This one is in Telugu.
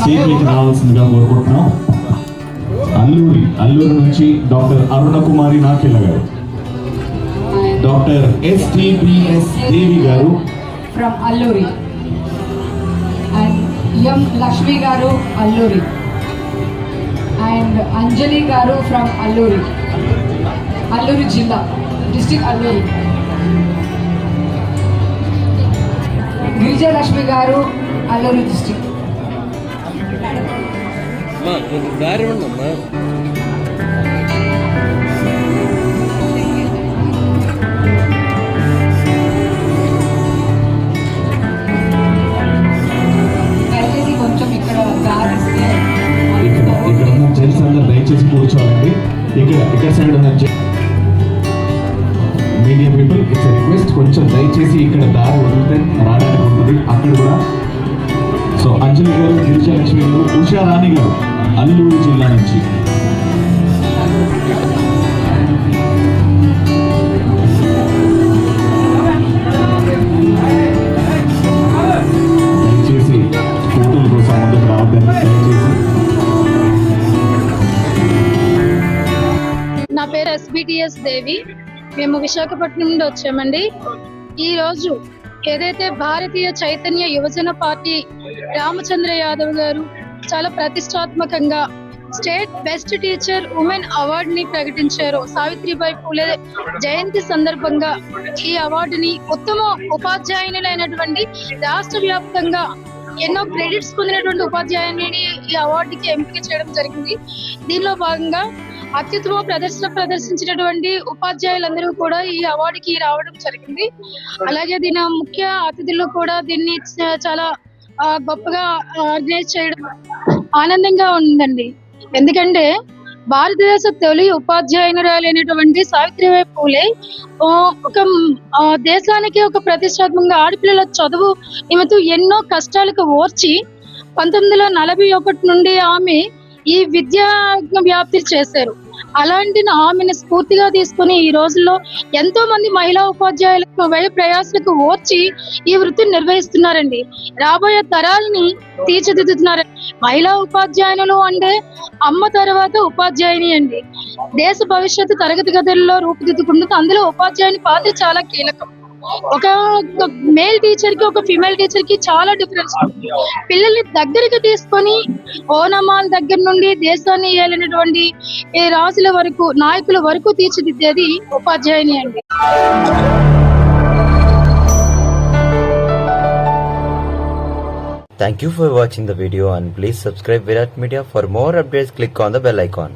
స్టేజ్ మీదకి రావాల్సిందిగా కోరుకుంటున్నాం. అల్లూరి అల్లూరి నుంచి డాక్టర్ అరుణ కుమారి నాకెళ్ళ గారు. డాక్టర్ ఎస్టిబిఎస్ దేవి గారు. From Alluri. And Yam Lakshmi Garu, Alluri. And Anjali garu from Alluri. Alluri జిల్లా డిస్టిక్ అల్లూరి. గిరిజలక్ష్మి గారు అల్లూరి డిస్టిక్ ఇక్కడ ఇక్కడ సైడ్ ఉన్న మీడియా పీపుల్ ఇట్స్ రిక్వెస్ట్ కొంచెం దయచేసి ఇక్కడ దారి వదిలితే రావడానికి ఉంటుంది. అక్కడ కూడా. సో అంజలి గారు గిరిజాలక్ష్మి గారు ఉషారాణి గారు అల్లూరు జిల్లా నుంచి. బిటిఎస్ దేవి మేము విశాఖపట్నం నుండి వచ్చామండి. ఈ రోజు ఏదైతే భారతీయ చైతన్య యువజన పార్టీ రామచంద్ర యాదవ్ గారు చాలా ప్రతిష్టాత్మకంగా state best teacher women award ని ప్రకటించారు. సావిత్రిబాయి పూలే జయంతి సందర్భంగా ఈ అవార్డుని ఉత్తమ ఉపాధ్యాయునిలైనటువంటి రాష్ట్ర వ్యాప్తంగా ఎన్నో క్రెడిట్స్ పొందినటువంటి ఉపాధ్యాయుని ఈ అవార్డుకి ఎంపిక చేయడం జరిగింది. దీనిలో భాగంగా అత్యుత్తమ ప్రదర్శన ప్రదర్శించినటువంటి ఉపాధ్యాయులందరూ కూడా ఈ అవార్డుకి రావడం జరిగింది. అలాగే దీని ముఖ్య అతిథులు కూడా దీన్ని చాలా గొప్పగా ఆర్గనైజ్ చేయడం ఆనందంగా ఉందండి. ఎందుకంటే భారతదేశ తొలి ఉపాధ్యాయునురాలైనటువంటి సావిత్రిబాయి పూలే ఒక దేశానికి ఒక ప్రతిష్టాత్మకంగా ఆడపిల్లల చదువు నిమిత్తం ఎన్నో కష్టాలకు ఓర్చి పంతొమ్మిది వందల నలభై ఒకటి నుండి ఆమె ఈ విద్యా వ్యాప్తి చేశారు. అలాంటి ఆమెను స్ఫూర్తిగా తీసుకుని ఈ రోజుల్లో ఎంతో మంది మహిళా ఉపాధ్యాయులకు వ్యయ ప్రయాసాలకు ఓర్చి ఈ వృత్తిని నిర్వహిస్తున్నారండి. రాబోయే తరాలని తీర్చిదిద్దుతున్నారు. మహిళా ఉపాధ్యాయునులు అంటే అమ్మ తర్వాత ఉపాధ్యాయుని అండి. దేశ భవిష్యత్తు తరగతి గదుల్లో రూపుదిద్దుకుంటుంది అందులో ఉపాధ్యాయుని పాత్ర చాలా కీలకం. ఒక మేల్ టీచర్కి ఒక ఫిమేల్ టీచర్కి చాలా డిఫరెన్స్ ఉంది. పిల్లల్ని దగ్గరికి తీసుకొని ఓనమాల దగ్గర నుండి దేశాన్ని ఏలినటువంటి ఈ రాజుల వరకు నాయకుల వరకు తీర్చిదిద్దేది ఉపాధ్యాయుని అండి Thank you for watching the video and please subscribe Virat Media for more updates click on the bell icon.